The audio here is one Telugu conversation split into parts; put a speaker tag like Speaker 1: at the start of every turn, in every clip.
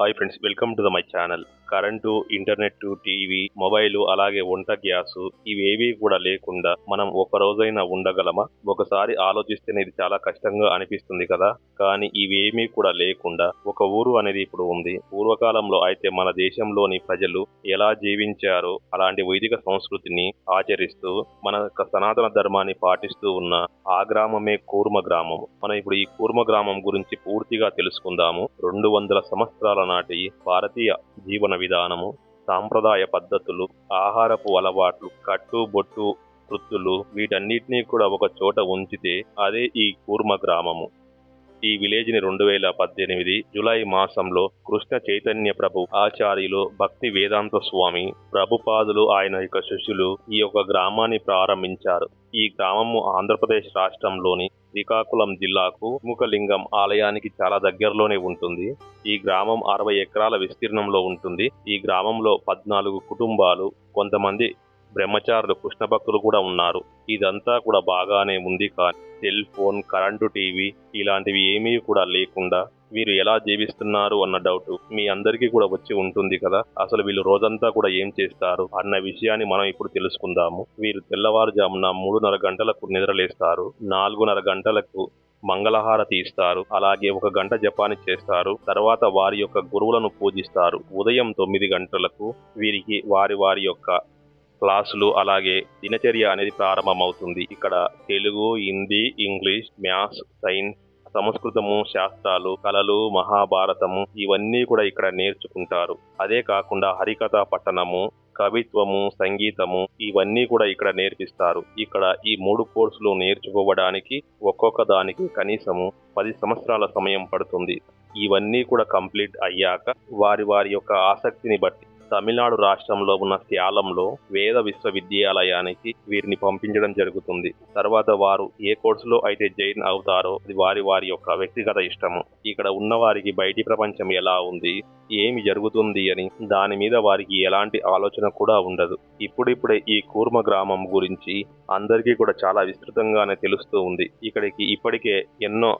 Speaker 1: Hi friends, welcome to the, my channel. Current internet TV mobile అలాగే వంట గ్యాస్ ఇవేవి కూడా లేకుండా మనం ఒక రోజైనా ఉండగలమా? ఒకసారి ఆలోచిస్తేనే ఇది చాలా కష్టంగా అనిపిస్తుంది కదా. కానీ ఇవేమీ కూడా లేకుండా ఒక ఊరు అనేది ఇప్పుడు ఉంది. పూర్వకాలంలో అయితే మన దేశంలోని ప్రజలు ఎలా జీవించారో అలాంటి వైదిక సంస్కృతిని ఆచరిస్తూ మన యొక్క సనాతన ధర్మాన్ని పాటిస్తూ ఉన్న ఆ గ్రామమే కూర్మ గ్రామం. మనం ఇప్పుడు ఈ కూర్మ గ్రామం గురించి పూర్తిగా తెలుసుకుందాము. రెండు వందల సంవత్సరాల నాటి భారతీయ జీవన విధానము సాంప్రదాయ పద్ధతులు ఆహారపు అలవాట్లు కట్టు బొట్టు వృత్తులు వీటన్నిటినీ కూడా ఒక చోట ఉంచితే అదే ఈ కూర్మ గ్రామము. ఈ విలేజ్ని రెండు వేల పద్దెనిమిది జులై మాసంలో కృష్ణ చైతన్య ప్రభు ఆచార్యులు భక్తి వేదాంత స్వామి ప్రభుపాదులు ఆయన యొక్క శిష్యులు ఈ యొక్క గ్రామాన్ని ప్రారంభించారు. ఈ గ్రామము ఆంధ్రప్రదేశ్ రాష్ట్రంలోని శ్రీకాకుళం జిల్లాకు ముఖలింగం ఆలయానికి చాలా దగ్గరలోనే ఉంటుంది. ఈ గ్రామం అరవై ఎకరాల విస్తీర్ణంలో ఉంటుంది. ఈ గ్రామంలో పద్నాలుగు కుటుంబాలు కొంతమంది బ్రహ్మచారులు కృష్ణ భక్తులు కూడా ఉన్నారు. ఇదంతా కూడా బాగానే ఉంది కానీ సెల్ ఫోన్ కరెంటు టీవీ ఇలాంటివి ఏమీ కూడా లేకుండా వీరు ఎలా జీవిస్తున్నారు అన్న డౌట్ మీ అందరికీ కూడా వచ్చి ఉంటుంది కదా. అసలు వీళ్ళు రోజంతా కూడా ఏం చేస్తారు అన్న విషయాన్ని మనం ఇప్పుడు తెలుసుకుందాము. వీరు తెల్లవారుజామున మూడున్నర గంటలకు నిద్రలేస్తారు. నాలుగున్నర గంటలకు మంగళహారతి ఇస్తారు అలాగే ఒక గంట జపాన్ని చేస్తారు. తర్వాత వారి యొక్క గురువులను పూజిస్తారు. ఉదయం తొమ్మిది గంటలకు వీరికి వారి వారి యొక్క క్లాసులు అలాగే దినచర్య అనేది ప్రారంభమవుతుంది. ఇక్కడ Telugu Hindi English maths science సంస్కృతము శాస్త్రాలు కళలు మహాభారతము ఇవన్నీ కూడా ఇక్కడ నేర్చుకుంటారు. అదే కాకుండా హరికథా పట్టణము కవిత్వము సంగీతము ఇవన్నీ కూడా ఇక్కడ నేర్పిస్తారు. ఇక్కడ ఈ మూడు కోర్సులు నేర్చుకోవడానికి ఒక్కొక్క దానికి కనీసము పది సంవత్సరాల సమయం పడుతుంది. ఇవన్నీ కూడా కంప్లీట్ అయ్యాక వారి వారి యొక్క ఆసక్తిని బట్టి తమిళనాడు రాష్ట్రంలో ఉన్న త్యాలంలో వేద విశ్వవిద్యాలయానికి వీరిని పంపించడం జరుగుతుంది. తర్వాత వారు ఏ కోర్సులో అయితే జైన్ అవుతారో అది వారి వారి యొక్క వ్యక్తిగత ఇష్టము. ఇక్కడ ఉన్న వారికి బయటి ప్రపంచం ఎలా ఉంది ఏమి జరుగుతుంది అని దాని మీద వారికి ఎలాంటి ఆలోచన కూడా ఉండదు. ఇప్పుడిప్పుడే ఈ కూర్మ గ్రామం గురించి అందరికీ కూడా చాలా విస్తృతంగానే తెలుస్తూ ఉంది. ఇక్కడికి ఇప్పటికే ఎన్నో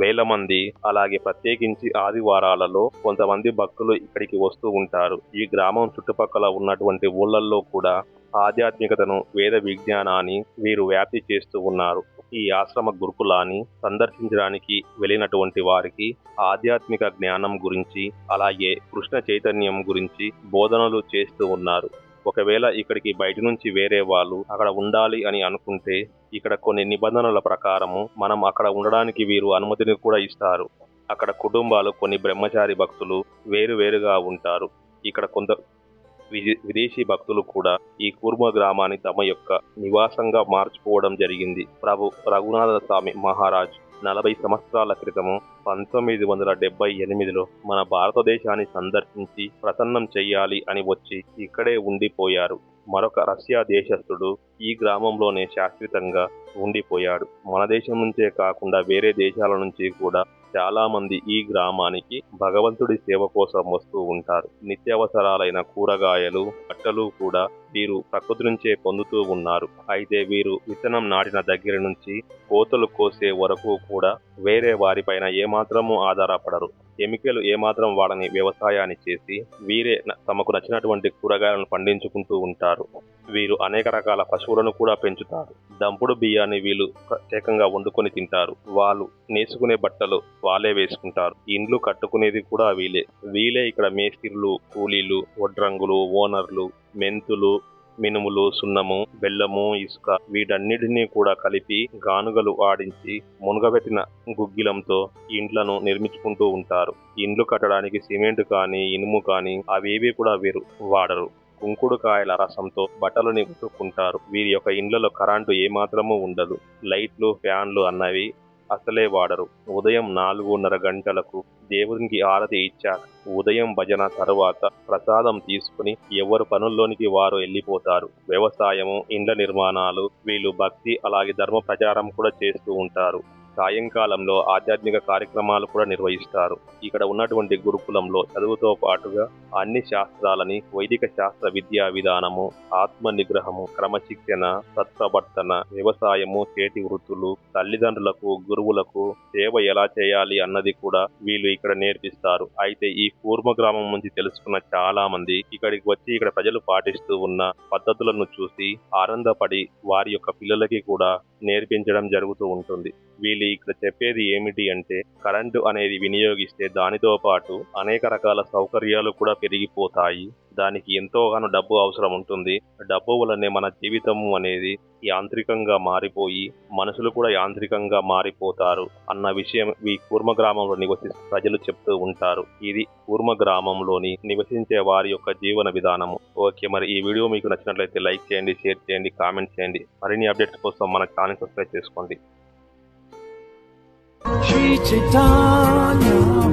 Speaker 1: వేల మంది అలాగే ప్రత్యేకించి ఆదివారాలలో కొంతమంది భక్తులు ఇక్కడికి వస్తూ ఉంటారు. ఈ గ్రామం చుట్టుపక్కల ఉన్నటువంటి ఊళ్ళల్లో కూడా ఆధ్యాత్మికతను వేద విజ్ఞానాన్ని వీరు వ్యాప్తి చేస్తూ ఉన్నారు. ఈ ఆశ్రమ గురుకులాన్ని సందర్శించడానికి వెళ్ళినటువంటి వారికి ఆధ్యాత్మిక జ్ఞానం గురించి అలాగే కృష్ణ చైతన్యం గురించి బోధనలు చేస్తూ ఉన్నారు. ఒకవేళ ఇక్కడికి బయట నుంచి వేరే వాళ్ళు అక్కడ ఉండాలి అని అనుకుంటే ఇక్కడ కొన్ని నిబంధనల ప్రకారము మనం అక్కడ ఉండడానికి వీరు అనుమతిని కూడా ఇస్తారు. అక్కడ కుటుంబాలు కొన్ని బ్రహ్మచారి భక్తులు వేరు వేరుగా ఉంటారు. ఇక్కడ కొంత విదేశీ భక్తులు కూడా ఈ కూర్మ గ్రామాన్ని తమ యొక్క నివాసంగా మార్చుకోవడం జరిగింది. ప్రభు రఘునాథ స్వామి మహారాజ్. నలభై సంవత్సరాల క్రితము పంతొమ్మిది వందల డెబ్బై ఎనిమిదిలో మన భారతదేశాన్ని సందర్శించి ప్రసన్నం చెయ్యాలి అని వచ్చి ఇక్కడే ఉండిపోయారు. మరొక రష్యా దేశస్థుడు ఈ గ్రామంలోనే శాశ్వతంగా ఉండిపోయాడు. మన దేశం నుంచే కాకుండా వేరే దేశాల నుంచి కూడా చాలామంది ఈ గ్రామానికి భగవంతుడి సేవ కోసం వస్తూ ఉంటారు. నిత్యావసరాలైన కూరగాయలు బట్టలు కూడా వీరు ప్రకృతి నుంచే పొందుతూ ఉన్నారు. అయితే వీరు విత్తనం నాటిన దగ్గర నుంచి కోతలు కోసే వరకు కూడా వేరే వారిపైన ఏమాత్రము ఆధారపడరు. కెమికల్ ఏమాత్రం వాడని వ్యవసాయాన్ని చేసి వీరే న- తమకు నచ్చినటువంటి కూరగాయలను పండించుకుంటూ ఉంటారు. వీరు అనేక రకాల పశువులను కూడా పెంచుతారు. దంపుడు బియ్యాన్ని వీళ్ళు ప్రత్యేకంగా వండుకొని తింటారు. వాళ్ళు నేసుకునే బట్టలు వాళ్ళే వేసుకుంటారు. ఇండ్లు కట్టుకునేది కూడా వీలే వీలే ఇక్కడ మేస్త్రీలు కూలీలు వడ్రంగులు ఓనర్లు మెంతులు మినుములు సున్నము బెల్లము ఇసుక వీటన్నిటినీ కూడా కలిపి గానుగలు ఆడించి మునగబెట్టిన గుగ్గిలంతో ఇండ్లను నిర్మించుకుంటూ ఉంటారు. ఇండ్లు కట్టడానికి సిమెంట్ కానీ ఇనుము కానీ అవేవి కూడా వీరు వాడరు. కుంకుడుకాయల రసంతో బట్టలని ఉతుక్కుంటారు. వీరి యొక్క ఇండ్లలో కరెంటు ఏమాత్రము ఉండదు. లైట్లు ఫ్యాన్లు అన్నవి అసలే వాడరు. ఉదయం నాలుగున్నర గంటలకు దేవునికి ఆరతి ఇచ్చాక ఉదయం భజన తరువాత ప్రసాదం తీసుకుని ఎవరు పనుల్లోనికి వారు వెళ్ళిపోతారు వ్యవసాయము ఇండ్ల నిర్మాణాలు వీళ్ళు భక్తి అలాగే ధర్మ ప్రచారం కూడా చేస్తూ ఉంటారు. సాయంకాలంలో ఆధ్యాత్మిక కార్యక్రమాలు కూడా నిర్వహిస్తారు. ఇక్కడ ఉన్నటువంటి గురుకులంలో చదువుతో పాటుగా అన్ని శాస్త్రాలని వైదిక శాస్త్ర విద్యా విధానము ఆత్మ నిగ్రహము క్రమశిక్షణ సత్ప్రవర్తన వ్యవసాయము చేతి వృత్తులు తల్లిదండ్రులకు గురువులకు సేవ ఎలా చేయాలి అన్నది కూడా వీళ్ళు ఇక్కడ నేర్పిస్తారు. అయితే ఈ కూర్మ గ్రామం నుంచి తెలుసుకున్న చాలా మంది ఇక్కడికి వచ్చి ఇక్కడ ప్రజలు పాటిస్తూ ఉన్న పద్ధతులను చూసి ఆనందపడి వారి యొక్క పిల్లలకి కూడా నేర్పించడం జరుగుతూ ఉంటుంది. వీళ్ళు ఇక్కడ చెప్పేది ఏమిటి అంటే కరెంటు అనేది వినియోగిస్తే దానితో పాటు అనేక రకాల సౌకర్యాలు కూడా పెరిగిపోతాయి. దానికి ఎంతోగానో డబ్బు అవసరం ఉంటుంది. డబ్బు వల్లనే మన జీవితము అనేది యాంత్రికంగా మారిపోయి మనుషులు కూడా యాంత్రికంగా మారిపోతారు అన్న విషయం ఈ కూర్మ గ్రామంలో నివసిస్తూ ప్రజలు చెప్తూ ఉంటారు. ఇది కూర్మ గ్రామంలోని నివసించే వారి యొక్క జీవన విధానము. ఓకే మరి ఈ వీడియో మీకు నచ్చినట్లయితే లైక్ చేయండి షేర్ చేయండి కామెంట్ చేయండి. మరిన్ని అప్డేట్స్ కోసం మన ఛానల్ సబ్స్క్రైబ్ చేసుకోండి.
Speaker 2: 쉬지 다녀